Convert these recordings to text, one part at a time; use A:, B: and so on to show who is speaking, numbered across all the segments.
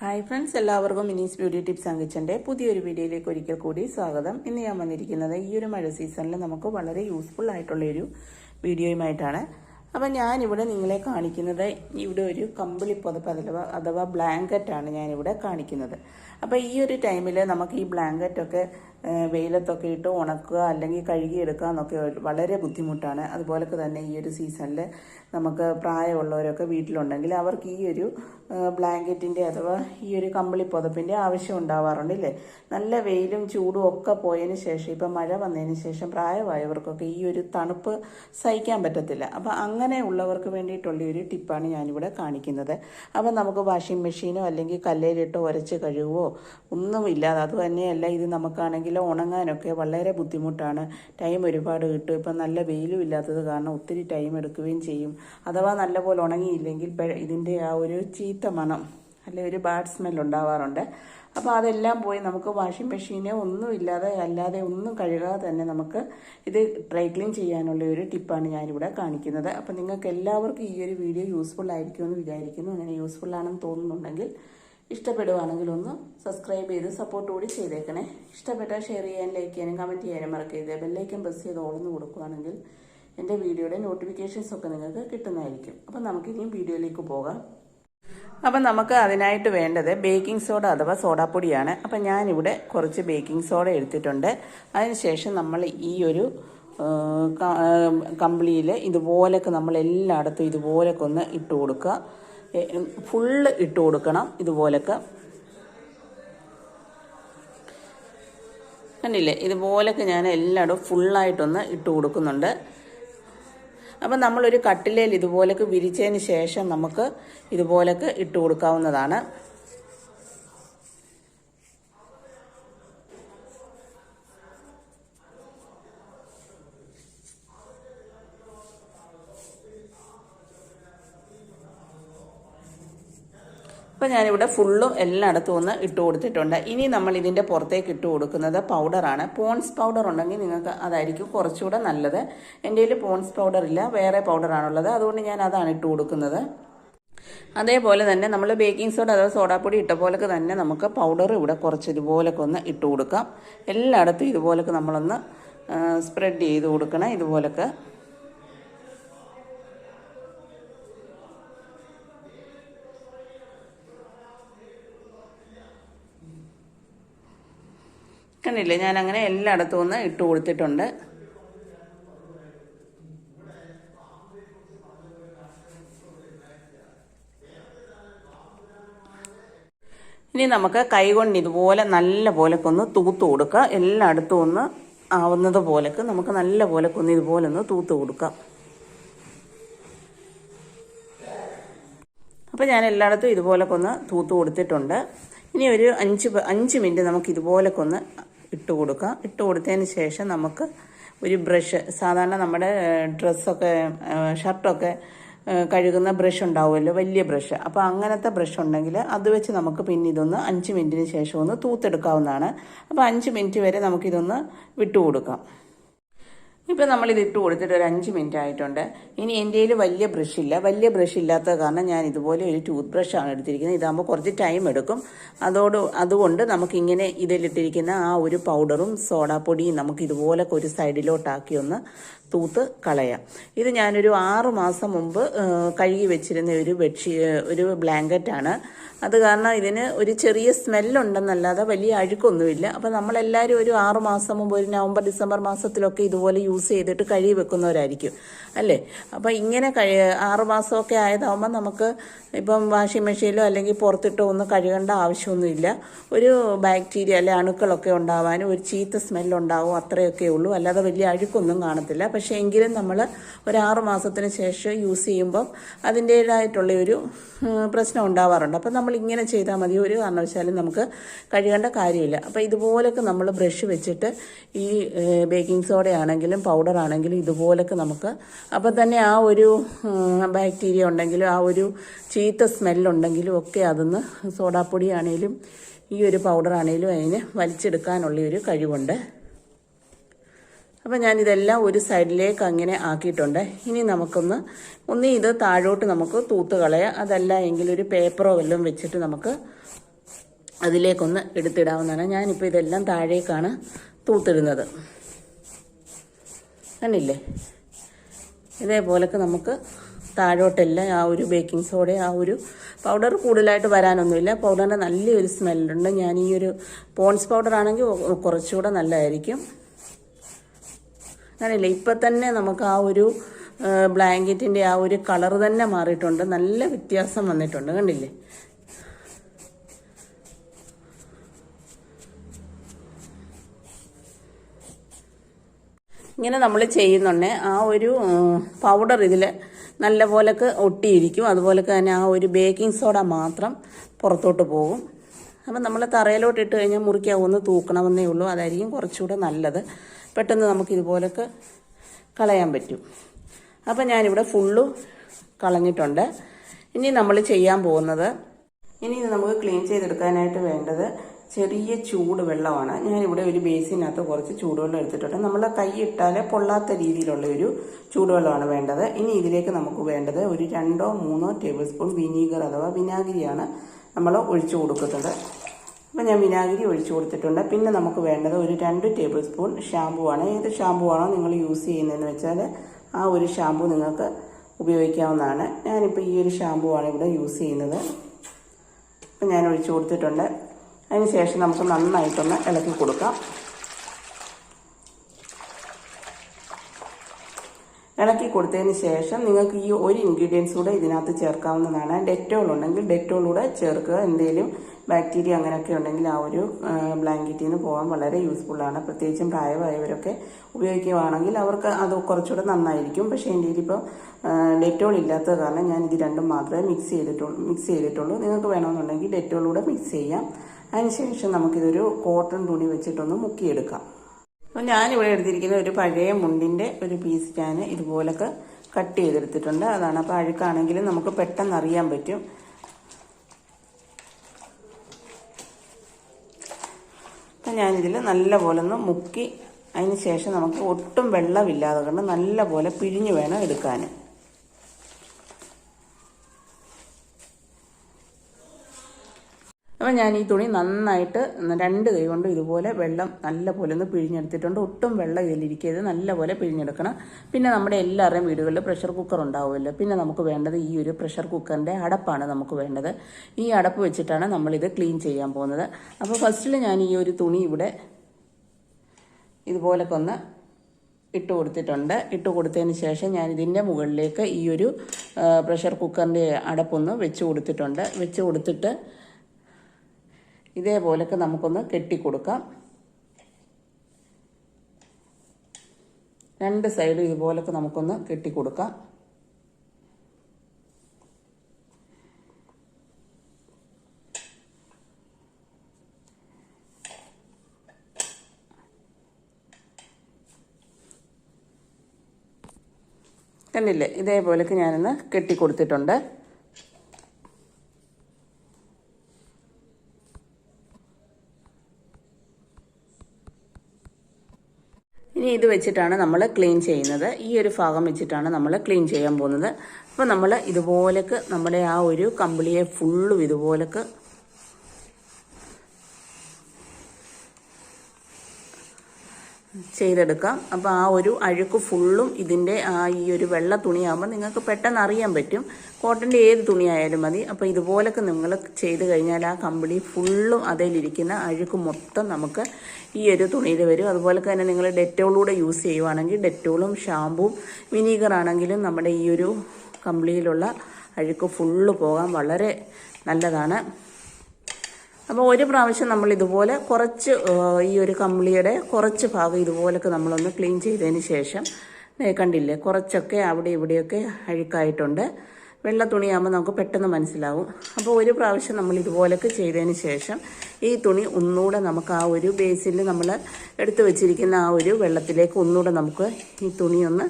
A: Hi friends എല്ലാവർക്കും മിനീസ് beauty tips അങ്കിച്ചന്റെ പുതിയൊരു വീഡിയോയിലേക്ക് ഒരിക്കൽ കൂടി സ്വാഗതം. ഇന്ന് ഞാൻ വന്നിരിക്കുന്നത് ഈ ഒരു മഴ സീസണിൽ നമുക്ക് വളരെ യൂസ്ഫുൾ ആയിട്ടുള്ളൊരു വീഡിയോയുമായിട്ടാണ്. അപ്പം ഞാനിവിടെ നിങ്ങളെ കാണിക്കുന്നത് ഇവിടെ ഒരു കമ്പിളി പുതപ്പ് അഥവാ അഥവാ ബ്ലാങ്കറ്റാണ് ഞാനിവിടെ കാണിക്കുന്നത്. അപ്പോൾ ഈ ഒരു ടൈമിൽ നമുക്ക് ഈ ബ്ലാങ്കറ്റൊക്കെ വെയിലത്തൊക്കെ ഇട്ട് ഉണക്കുക അല്ലെങ്കിൽ കഴുകിയെടുക്കുക എന്നൊക്കെ വളരെ ബുദ്ധിമുട്ടാണ്. അതുപോലൊക്കെ തന്നെ ഈ ഒരു സീസണിൽ നമുക്ക് പ്രായമുള്ളവരൊക്കെ വീട്ടിലുണ്ടെങ്കിൽ അവർക്ക് ഈ ഒരു ബ്ലാങ്കറ്റിന്റെ അഥവാ ഈ ഒരു കമ്പിളി പുതപ്പിന്റെ ആവശ്യം ഉണ്ടാവാറുണ്ട് ഇല്ലേ? നല്ല വെയിലും ചൂടും ഒക്കെ പോയതിന് ശേഷം ഇപ്പം മഴ വന്നതിന് ശേഷം പ്രായമായവർക്കൊക്കെ ഈ ഒരു തണുപ്പ് സഹിക്കാൻ പറ്റത്തില്ല. അപ്പം അങ്ങനെയുള്ളവർക്ക് വേണ്ടിയിട്ടുള്ള ഒരു ടിപ്പാണ് ഞാനിവിടെ കാണിക്കുന്നത്. അപ്പം നമുക്ക് വാഷിംഗ് മെഷീനോ അല്ലെങ്കിൽ കല്ലേലിട്ടോ ഉരച്ച് കഴുകുവോ ഒന്നുമില്ലാതെ അത് തന്നെയല്ല ഇത് നമുക്കാണെങ്കിൽ ഉണങ്ങാനൊക്കെ വളരെ ബുദ്ധിമുട്ടാണ്. ടൈം ഒരുപാട് കിട്ടും. ഇപ്പം നല്ല വെയിലും ഇല്ലാത്തത് കാരണം ഒത്തിരി ടൈം എടുക്കുകയും ചെയ്യും. അഥവാ നല്ലപോലെ ഉണങ്ങിയില്ലെങ്കിൽ ഇതിന്റെ ആ ഒരു ചീത്ത മണം അല്ലെ ഒരു ബാഡ് സ്മെൽ ഉണ്ടാവാറുണ്ട്. അപ്പോൾ അതെല്ലാം പോയി നമുക്ക് വാഷിംഗ് മെഷീനെ ഒന്നും ഇല്ലാതെ അല്ലാതെ ഒന്നും കഴുകാതെ തന്നെ നമുക്ക് ഇത് ഡ്രൈ ക്ലീൻ ചെയ്യാനുള്ള ഒരു ടിപ്പാണ് ഞാനിവിടെ കാണിക്കുന്നത്. അപ്പോൾ നിങ്ങൾക്ക് എല്ലാവർക്കും ഈ ഒരു വീഡിയോ യൂസ്ഫുൾ ആയിരിക്കുമെന്ന് വിചാരിക്കുന്നു. അങ്ങനെ യൂസ്ഫുൾ ആണെന്ന് തോന്നുന്നുണ്ടെങ്കിൽ ഇഷ്ടപ്പെടുവാണെങ്കിൽ ഒന്ന് സബ്സ്ക്രൈബ് ചെയ്ത് സപ്പോർട്ട് കൂടി ചെയ്തേക്കണേ. ഇഷ്ടപ്പെട്ടാൽ ഷെയർ ചെയ്യാൻ ലൈക്ക് ചെയ്യാനും കമന്റ് ചെയ്യാനും മറക്കരുത്. ബെല്ലൈക്കൻ പ്രസ് ചെയ്ത് ഓളന്ന് കൊടുക്കുകയാണെങ്കിൽ എന്റെ വീഡിയോയുടെ നോട്ടിഫിക്കേഷൻസ് ഒക്കെ നിങ്ങൾക്ക് കിട്ടുന്നതായിരിക്കും. അപ്പം നമുക്കിനി വീഡിയോയിലേക്ക് പോകാം. അപ്പം നമുക്ക് അതിനായിട്ട് വേണ്ടത് ബേക്കിംഗ് സോഡ അഥവാ സോഡാപ്പൊടിയാണ്. അപ്പം ഞാനിവിടെ കുറച്ച് ബേക്കിംഗ് സോഡ എടുത്തിട്ടുണ്ട്. അതിനുശേഷം നമ്മൾ ഈ ഒരു കമ്പിളിയിൽ ഇതുപോലൊക്കെ നമ്മൾ എല്ലായിടത്തും ഇതുപോലൊക്കെ ഒന്ന് ഇട്ട് കൊടുക്കുക. ഫുള്ള് ഇട്ട് കൊടുക്കണം ഇതുപോലൊക്കെ. കണ്ടില്ലേ? ഇതുപോലൊക്കെ ഞാൻ എല്ലായിടവും ഫുള്ളായിട്ടൊന്ന് ഇട്ട് കൊടുക്കുന്നുണ്ട്. അപ്പം നമ്മളൊരു കട്ടിലേൽ ഇതുപോലൊക്കെ വിരിച്ചതിന് ശേഷം നമുക്ക് ഇതുപോലൊക്കെ ഇട്ട് കൊടുക്കാവുന്നതാണ്. അപ്പം ഞാനിവിടെ ഫുള്ളും എല്ലായിടത്തും ഒന്ന് ഇട്ട് കൊടുത്തിട്ടുണ്ട്. ഇനി നമ്മൾ ഇതിന്റെ പുറത്തേക്ക് ഇട്ട് കൊടുക്കുന്നത് പൗഡറാണ് പോൺസ് പൗഡർ ഉണ്ടെങ്കിൽ നിങ്ങൾക്ക് അതായിരിക്കും കുറച്ചുകൂടെ നല്ലത്. എന്റെ കയ്യിൽ പോൺസ് പൗഡർ ഇല്ല വേറെ പൗഡറാണുള്ളത് അതുകൊണ്ട് ഞാൻ അതാണ് ഇട്ട് കൊടുക്കുന്നത്. അതേപോലെ തന്നെ നമ്മൾ ബേക്കിംഗ് സോഡ അഥവാ സോഡാപ്പൊടി ഇട്ട പോലൊക്കെ തന്നെ നമുക്ക് പൗഡർ ഇവിടെ കുറച്ച് ഇതുപോലൊക്കെ ഒന്ന് ഇട്ട് കൊടുക്കാം. എല്ലായിടത്തും ഇതുപോലൊക്കെ നമ്മളൊന്ന് സ്പ്രെഡ് ചെയ്ത് കൊടുക്കണം. ഇതുപോലൊക്കെ കണ്ടില്ലേ ഞാൻ അങ്ങനെ എല്ലായിടത്തും ഒന്ന് ഇട്ട് കൊടുത്തിട്ടുണ്ട്. ഇനി നമുക്ക് കൈകൊണ്ട് ഇതുപോലെ നല്ല പോലൊക്കെ ഒന്ന് തൂത്ത് കൊടുക്കുക എല്ലായിടത്തും ഒന്ന് ആവുന്നത് പോലൊക്കെ നമുക്ക് നല്ല പോലൊക്കെ ഒന്ന് ഇതുപോലെ ഒന്ന് തൂത്ത് കൊടുക്കാം. അപ്പോൾ ഞാൻ എല്ലായിടത്തും ഇതുപോലൊക്കെ ഒന്ന് തൂത്ത് കൊടുത്തിട്ടുണ്ട്. ഇനി ഒരു അഞ്ച് അഞ്ച് മിനിറ്റ് നമുക്ക് ഇതുപോലൊക്കെ ഒന്ന് ഇട്ട് കൊടുക്കുക ഇട്ട് കൊടുത്തതിന് ശേഷം നമുക്ക് ഒരു ബ്രഷ് സാധാരണ നമ്മുടെ ഡ്രസ്സൊക്കെ ഷർട്ടൊക്കെ കഴുകുന്ന ബ്രഷ് ഉണ്ടാവുമല്ലോ വലിയ ബ്രഷ്. അപ്പോൾ അങ്ങനത്തെ ബ്രഷ് ഉണ്ടെങ്കിൽ അത് വെച്ച് നമുക്ക് പിന്നെ ഇതൊന്ന് അഞ്ച് മിനിറ്റിന് ശേഷം ഒന്ന് തൂത്തെടുക്കാവുന്നതാണ്. അപ്പോൾ അഞ്ച് മിനിറ്റ് വരെ നമുക്കിതൊന്ന് വിട്ടു കൊടുക്കാം ഇപ്പം നമ്മളിത് ഇട്ട് കൊടുത്തിട്ട് ഒരു അഞ്ച് മിനിറ്റ് ആയിട്ടുണ്ട്. ഇനി എന്റെ കയ്യിൽ വലിയ ബ്രഷ് ഇല്ല. വലിയ ബ്രഷ് ഇല്ലാത്ത കാരണം ഞാൻ ഇതുപോലെ ഒരു ടൂത്ത് ബ്രഷാണ് എടുത്തിരിക്കുന്നത്. ഇതാകുമ്പോൾ കുറച്ച് ടൈം എടുക്കും. അതോട് അതുകൊണ്ട് നമുക്കിങ്ങനെ ഇതിലിട്ടിരിക്കുന്ന ആ ഒരു പൗഡറും സോഡാപ്പൊടിയും നമുക്ക് ഇതുപോലൊക്കെ ഒരു സൈഡിലോട്ടാക്കി ഒന്ന് തൂത്ത് കളയാം. ഇത് ഞാനൊരു ആറ് മാസം മുമ്പ് കഴുകി വെച്ചിരുന്ന ഒരു ബെഡ്ഷീ ഒരു ബ്ലാങ്കറ്റാണ്. അത് കാരണം ഇതിന് ഒരു ചെറിയ സ്മെല്ലുണ്ടെന്നല്ലാതെ വലിയ അഴുക്കൊന്നുമില്ല. അപ്പം നമ്മളെല്ലാവരും ഒരു ആറ് മാസം മുമ്പ് ഒരു നവംബർ ഡിസംബർ മാസത്തിലൊക്കെ ഇതുപോലെ യൂസ് ചെയ്തിട്ട് കഴുകി വെക്കുന്നവരായിരിക്കും. അല്ലേ? അപ്പം ഇങ്ങനെ കഴി ആറ് മാസമൊക്കെ ആയതാകുമ്പോൾ നമുക്ക് ഇപ്പം വാഷിംഗ് മെഷീനിലോ അല്ലെങ്കിൽ പുറത്തിട്ടോ ഒന്നും കഴുകേണ്ട ആവശ്യമൊന്നുമില്ല. ഒരു ബാക്ടീരിയ അല്ലെ അണുക്കളൊക്കെ ഉണ്ടാവാനും ഒരു ചീത്ത സ്മെല്ലുണ്ടാവും അത്രയൊക്കെ ഉള്ളൂ. അല്ലാതെ വലിയ അഴുക്കൊന്നും കാണത്തില്ല. പക്ഷേ എങ്കിലും നമ്മൾ ഒരാറ് മാസത്തിന് ശേഷം യൂസ് ചെയ്യുമ്പം അതിന്റേതായിട്ടുള്ള ഒരു പ്രശ്നം ഉണ്ടാവാറുണ്ട്. അപ്പം നമ്മൾ ഇങ്ങനെ ചെയ്താൽ മതി. ഒരു കാരണവശാലും നമുക്ക് കഴുകേണ്ട കാര്യമില്ല. അപ്പം ഇതുപോലൊക്കെ നമ്മൾ ബ്രഷ് വെച്ചിട്ട് ഈ ബേക്കിംഗ് സോഡ ആണെങ്കിലും പൗഡർ ആണെങ്കിലും ഇതുപോലൊക്കെ നമുക്ക് അപ്പം തന്നെ ആ ഒരു ബാക്ടീരിയ ഉണ്ടെങ്കിലും ആ ഒരു ചീത്ത സ്മെല്ലുണ്ടെങ്കിലും ഒക്കെ അതൊന്ന് സോഡാപ്പൊടി ആണെങ്കിലും ഈ ഒരു പൗഡർ ആണെങ്കിലും അതിന് വലിച്ചെടുക്കാനുള്ള ഒരു കഴിവുണ്ട്. അപ്പം ഞാനിതെല്ലാം ഒരു സൈഡിലേക്ക് അങ്ങനെ ആക്കിയിട്ടുണ്ട്. ഇനി നമുക്കൊന്ന് ഒന്ന് ഇത് താഴോട്ട് നമുക്ക് തൂത്ത് കളയാം. അതല്ല എങ്കിൽ ഒരു പേപ്പറോ വല്ലതും വെച്ചിട്ട് നമുക്ക് അതിലേക്കൊന്ന് എടുത്തിടാവുന്നതാണ്. ഞാനിപ്പോൾ ഇതെല്ലാം താഴേക്കാണ് തൂത്തിടുന്നത്. കണ്ടില്ലേ? ഇതേപോലൊക്കെ നമുക്ക് താഴോട്ടെല്ലാം ആ ഒരു ബേക്കിംഗ് സോഡ ആ ഒരു പൗഡർ കൂടുതലായിട്ട് വരാനൊന്നുമില്ല. പൗഡറിന്റെ നല്ലൊരു സ്മെല്ലുണ്ട് ഞാൻ ഈ ഒരു പോൺസ് പൗഡർ ആണെങ്കിൽ കുറച്ചുകൂടെ നല്ലതായിരിക്കും. അങ്ങനെയല്ലേ ഇപ്പം തന്നെ നമുക്ക് ആ ഒരു ബ്ലാങ്കറ്റിന്റെ ആ ഒരു കളർ തന്നെ മാറിയിട്ടുണ്ട്. നല്ല വ്യത്യാസം വന്നിട്ടുണ്ട്. കണ്ടില്ലേ? ഇങ്ങനെ നമ്മൾ ചെയ്യുന്നുണ്ട്. ആ ഒരു പൗഡർ ഇതിൽ നല്ല പോലൊക്കെ ഒട്ടിയിരിക്കും. അതുപോലെ തന്നെ ആ ഒരു ബേക്കിംഗ് സോഡ മാത്രം പുറത്തോട്ട് പോകും. അപ്പം നമ്മൾ തറയിലോട്ട് ഇട്ട് കഴിഞ്ഞാൽ മുറിക്കാൻ ഒന്ന് തൂക്കണമെന്നേ ഉള്ളൂ. അതായിരിക്കും കുറച്ചുകൂടെ നല്ലത്. പെട്ടെന്ന് നമുക്ക് ഇതുപോലൊക്കെ കളയാൻ പറ്റും. അപ്പം ഞാനിവിടെ ഫുള്ള് കളഞ്ഞിട്ടുണ്ട്. ഇനി നമ്മൾ ചെയ്യാൻ പോകുന്നത് ഇനി ഇത് നമുക്ക് ക്ലീൻ ചെയ്തെടുക്കാനായിട്ട് വേണ്ടത് ചെറിയ ചൂട് വെള്ളമാണ്. ഞാനിവിടെ ഒരു ബേസിനകത്ത് കുറച്ച് ചൂടുവെള്ളം എടുത്തിട്ടുണ്ട്. നമ്മൾ കൈ ഇട്ടാൽ പൊള്ളാത്ത രീതിയിലുള്ള ഒരു ചൂടുവെള്ളമാണ് വേണ്ടത്. ഇനി ഇതിലേക്ക് നമുക്ക് വേണ്ടത് ഒരു രണ്ടോ മൂന്നോ ടേബിൾ സ്പൂൺ വിനീഗർ അഥവാ വിനാഗിരിയാണ് നമ്മൾ ഒഴിച്ചു കൊടുക്കുന്നത്. അപ്പോൾ ഞാൻ വിനാഗിരി ഒഴിച്ചു കൊടുത്തിട്ടുണ്ട്. പിന്നെ നമുക്ക് വേണ്ടത് ഒരു രണ്ട് ടേബിൾ സ്പൂൺ ഷാമ്പു ആണ്. ഏത് ഷാമ്പു ആണോ നിങ്ങൾ യൂസ് ചെയ്യുന്നതെന്ന് വെച്ചാൽ ആ ഒരു ഷാമ്പു നിങ്ങൾക്ക് ഉപയോഗിക്കാവുന്നതാണ്. ഞാനിപ്പോൾ ഈ ഒരു ഷാമ്പു ആണ് ഇവിടെ യൂസ് ചെയ്യുന്നത്. അപ്പം ഞാൻ ഒഴിച്ചു കൊടുത്തിട്ടുണ്ട്. അതിന് ശേഷം നമുക്ക് നന്നായിട്ടൊന്ന് ഇളക്കി കൊടുക്കാം. ഇളക്കി കൊടുത്തതിന് ശേഷം നിങ്ങൾക്ക് ഈ ഒരു ഇൻഗ്രീഡിയൻസ് കൂടെ ഇതിനകത്ത് ചേർക്കാവുന്നതാണ്. ഡെറ്റോൾ ഉണ്ടെങ്കിൽ ഡെറ്റോൾ കൂടെ ചേർക്കുക. എന്തെങ്കിലും ബാക്ടീരിയ അങ്ങനെയൊക്കെ ഉണ്ടെങ്കിൽ ആ ഒരു ബ്ലാങ്കറ്റിൽ നിന്ന് പോകാൻ വളരെ യൂസ്ഫുള്ളാണ് പ്രത്യേകിച്ചും പ്രായമായവരൊക്കെ ഉപയോഗിക്കുകയാണെങ്കിൽ അവർക്ക് അത് കുറച്ചുകൂടെ നന്നായിരിക്കും. പക്ഷേ എന്റെ ഇപ്പോൾ ഡെറ്റോൾ ഇല്ലാത്തത് കാരണം ഞാൻ ഇത് രണ്ടും മാത്രമേ മിക്സ് ചെയ്തിട്ടുള്ളൂ മിക്സ് ചെയ്തിട്ടുള്ളൂ. നിങ്ങൾക്ക് വേണമെന്നുണ്ടെങ്കിൽ ഡെറ്റോൾ കൂടെ മിക്സ് ചെയ്യാം. അതിനുശേഷം നമുക്കിതൊരു കോട്ടൺ തുണി വെച്ചിട്ടൊന്ന് മുക്കിയെടുക്കാം. അപ്പോൾ ഞാനിവിടെ എടുത്തിരിക്കുന്ന ഒരു പഴയ മുണ്ടിന്റെ ഒരു പീസ് ഞാൻ ഇതുപോലൊക്കെ കട്ട് ചെയ്തെടുത്തിട്ടുണ്ട്. അതാണ് അപ്പോൾ അഴുക്കാണെങ്കിലും നമുക്ക് പെട്ടെന്ന് അറിയാൻ പറ്റും. അപ്പം ഞാനിതിൽ നല്ല പോലെ ഒന്ന് മുക്കി അതിന് ശേഷം നമുക്ക് ഒട്ടും വെള്ളമില്ലാതെ കൊണ്ട് നല്ല പോലെ പിഴിഞ്ഞ് വേണം എടുക്കാൻ അപ്പോൾ ഞാൻ ഈ തുണി നന്നായിട്ട് രണ്ട് കൈ കൊണ്ട് ഇതുപോലെ വെള്ളം നല്ല പോലെ ഒന്ന് പിഴിഞ്ഞെടുത്തിട്ടുണ്ട്. ഒട്ടും വെള്ളം ഇതിലിരിക്കരുത് നല്ല പോലെ പിഴിഞ്ഞെടുക്കണം. പിന്നെ നമ്മുടെ എല്ലാവരുടെയും വീടുകളിൽ പ്രഷർ കുക്കർ ഉണ്ടാവുമല്ലോ. പിന്നെ നമുക്ക് വേണ്ടത് ഈ ഒരു പ്രഷർ കുക്കറിന്റെ അടപ്പാണ് നമുക്ക് വേണ്ടത്. ഈ അടപ്പ് വെച്ചിട്ടാണ് നമ്മളിത് ക്ലീൻ ചെയ്യാൻ പോകുന്നത്. അപ്പോൾ ഫസ്റ്റിൽ ഞാൻ ഈ ഒരു തുണി ഇവിടെ ഇതുപോലൊക്കെ ഒന്ന് ഇട്ട് കൊടുത്തിട്ടുണ്ട്. ഇട്ട് കൊടുത്തതിന് ശേഷം ഞാൻ ഇതിന്റെ മുകളിലേക്ക് ഈ ഒരു പ്രഷർ കുക്കറിന്റെ അടപ്പൊന്ന് വെച്ച് കൊടുത്തിട്ടുണ്ട്. വെച്ച് കൊടുത്തിട്ട് ഇതേപോലൊക്കെ നമുക്കൊന്ന് കെട്ടിക്കൊടുക്കാം. രണ്ട് സൈഡും ഇതുപോലൊക്കെ നമുക്കൊന്ന് കെട്ടിക്കൊടുക്കാം. കണ്ടില്ലേ? ഇതേപോലൊക്കെ ഞാനിന്ന് കെട്ടിക്കൊടുത്തിട്ടുണ്ട്. ഇനി ഇത് വെച്ചിട്ടാണ് നമ്മൾ ക്ലീൻ ചെയ്യുന്നത്. ഈ ഒരു ഭാഗം വെച്ചിട്ടാണ് നമ്മൾ ക്ലീൻ ചെയ്യാൻ പോകുന്നത്. അപ്പോൾ നമ്മൾ ഇതുപോലൊക്കെ നമ്മുടെ ആ ഒരു കമ്പിളിയെ ഫുള്ളും ഇതുപോലൊക്കെ ചെയ്തെടുക്കാം. അപ്പോൾ ആ ഒരു അഴുക്ക് ഫുള്ളും ഇതിന്റെ ആ ഈ ഒരു വെള്ള തുണിയാകുമ്പോൾ നിങ്ങൾക്ക് പെട്ടെന്ന് അറിയാൻ പറ്റും. കോട്ടന്റെ ഏത് തുണിയായാലും മതി. അപ്പോൾ ഇതുപോലൊക്കെ നിങ്ങൾ ചെയ്ത് കഴിഞ്ഞാൽ ആ കമ്പിളി ഫുള്ളും അതിലിരിക്കുന്ന അഴുക്ക് മൊത്തം നമുക്ക് ഈ ഒരു തുണിയിൽ വരും. അതുപോലെ തന്നെ നിങ്ങൾ ഡെറ്റോളൂടെ യൂസ് ചെയ്യുവാണെങ്കിൽ ഡെറ്റോളും ഷാമ്പും വിനീഗർ ആണെങ്കിലും നമ്മുടെ ഈ ഒരു കമ്പിളിയിലുള്ള അഴുക്ക് ഫുള്ള് പോകാൻ വളരെ നല്ലതാണ്. അപ്പോൾ ഒരു പ്രാവശ്യം നമ്മൾ ഇതുപോലെ കുറച്ച് ഈ ഒരു കമ്പിളിയുടെ കുറച്ച് ഭാഗം ഇതുപോലൊക്കെ നമ്മളൊന്ന് ക്ലീൻ ചെയ്തതിന് ശേഷം കണ്ടില്ലേ കുറച്ചൊക്കെ അവിടെ ഇവിടെയൊക്കെ അഴുക്കായിട്ടുണ്ട്. വെള്ള തുണിയാകുമ്പോൾ നമുക്ക് പെട്ടെന്ന് മനസ്സിലാവും. അപ്പോൾ ഒരു പ്രാവശ്യം നമ്മൾ ഇതുപോലൊക്കെ ചെയ്തതിന് ശേഷം ഈ തുണി ഒന്നുകൂടെ നമുക്ക് ആ ഒരു ബേസിൽ നമ്മൾ എടുത്തു വെച്ചിരിക്കുന്ന ആ ഒരു വെള്ളത്തിലേക്ക് ഒന്നുകൂടെ നമുക്ക് ഈ തുണിയൊന്ന്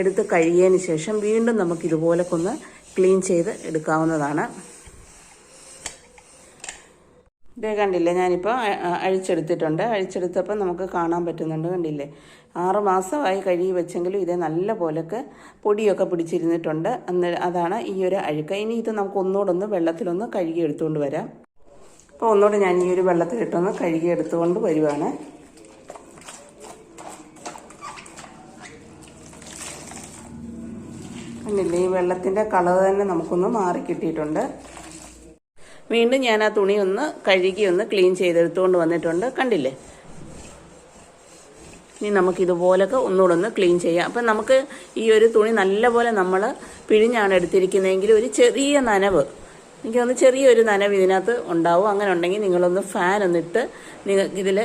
A: എടുത്ത് കഴുകിയതിന് ശേഷം വീണ്ടും നമുക്ക് ഇതുപോലൊക്കെ ഒന്ന് ക്ലീൻ ചെയ്ത് എടുക്കാവുന്നതാണ്. ഇതേ കണ്ടില്ലേ ഞാനിപ്പോൾ അഴിച്ചെടുത്തിട്ടുണ്ട്. അഴിച്ചെടുത്തപ്പോൾ നമുക്ക് കാണാൻ പറ്റുന്നുണ്ട് കണ്ടില്ലേ? ആറ് മാസമായി കഴുകി വെച്ചെങ്കിലും ഇതേ നല്ല പോലൊക്കെ പൊടിയൊക്കെ പിടിച്ചിരുന്നിട്ടുണ്ട്. അന്ന് അതാണ് ഈ ഒരു അഴുക്ക്. ഇനി ഇത് നമുക്ക് ഒന്നുകൂടൊന്ന് വെള്ളത്തിലൊന്ന് കഴുകി എടുത്തുകൊണ്ട് വരാം. അപ്പോൾ ഒന്നുകൂടെ ഞാൻ ഈ ഒരു വെള്ളത്തിലിട്ടൊന്ന് കഴുകി എടുത്തുകൊണ്ട് വരുവാണ്. കണ്ടില്ലേ? ഈ വെള്ളത്തിന്റെ കളർ തന്നെ നമുക്കൊന്ന് മാറി കിട്ടിയിട്ടുണ്ട്. വീണ്ടും ഞാൻ ആ തുണി ഒന്ന് കഴുകി ഒന്ന് ക്ലീൻ ചെയ്തെടുത്തുകൊണ്ട് വന്നിട്ടുണ്ട്. കണ്ടില്ലേ? ഇനി നമുക്ക് ഇതുപോലൊക്കെ ഒന്നുകൂടെ ഒന്ന് ക്ലീൻ ചെയ്യാം. അപ്പം നമുക്ക് ഈ ഒരു തുണി നല്ലപോലെ നമ്മൾ പിഴിഞ്ഞാണ് എടുത്തിരിക്കുന്നതെങ്കിൽ ഒരു ചെറിയ നനവ്. എനിക്ക് തോന്നുന്നു ചെറിയൊരു നനവ് ഇതിനകത്ത് ഉണ്ടാവും. അങ്ങനെ ഉണ്ടെങ്കിൽ നിങ്ങളൊന്ന് ഫാൻ ഒന്നിട്ട് നിങ്ങൾക്ക് ഇതിൽ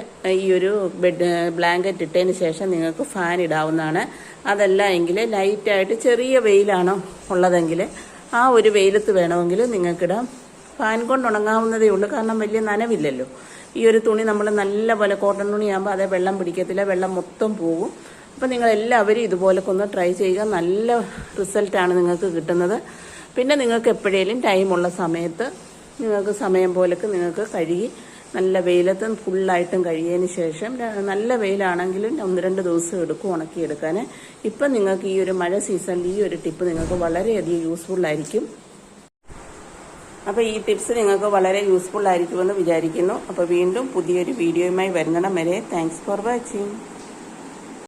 A: ഈ ഒരു ബെഡ് ബ്ലാങ്കറ്റ് ഇട്ടതിന് ശേഷം നിങ്ങൾക്ക് ഫാൻ ഇടാവുന്നതാണ്. അതല്ല എങ്കിൽ ലൈറ്റായിട്ട് ചെറിയ വെയിലാണോ ഉള്ളതെങ്കിൽ ആ ഒരു വെയിലത്ത് വേണമെങ്കിൽ നിങ്ങൾക്കിടാം. ഫാൻ കൊണ്ട് ഉണങ്ങാവുന്നതേ ഉള്ളൂ. കാരണം വലിയ നനവില്ലല്ലോ. ഈ ഒരു തുണി നമ്മൾ നല്ല പോലെ കോട്ടൺ തുണിയാകുമ്പോൾ അതേ വെള്ളം പിടിക്കത്തില്ല. വെള്ളം മൊത്തം പോകും അപ്പം നിങ്ങൾ എല്ലാവരും ഇതുപോലൊക്കെ ഒന്ന് ട്രൈ ചെയ്യുക. നല്ല റിസൾട്ടാണ് നിങ്ങൾക്ക് കിട്ടുന്നത്. പിന്നെ നിങ്ങൾക്ക് എപ്പോഴേലും ടൈമുള്ള സമയത്ത് നിങ്ങൾക്ക് സമയം പോലൊക്കെ നിങ്ങൾക്ക് കഴുകി നല്ല വെയിലത്ത് ഫുള്ളായിട്ടും കഴിയതിന് ശേഷം നല്ല വെയിലാണെങ്കിലും ഒന്ന് രണ്ട് ദിവസം എടുക്കും ഉണക്കിയെടുക്കാൻ ഇപ്പം നിങ്ങൾക്ക് ഈ ഒരു മഴ സീസണിൽ ഈ ഒരു ടിപ്പ് നിങ്ങൾക്ക് വളരെയധികം യൂസ്ഫുള്ളായിരിക്കും അപ്പോൾ ഈ ടിപ്സ് നിങ്ങൾക്ക് വളരെ യൂസ്ഫുൾ ആയിരിക്കുമെന്ന് വിചാരിക്കുന്നു. അപ്പോൾ വീണ്ടും പുതിയൊരു വീഡിയോയുമായി വരുന്നിടം വരെ. Thanks for watching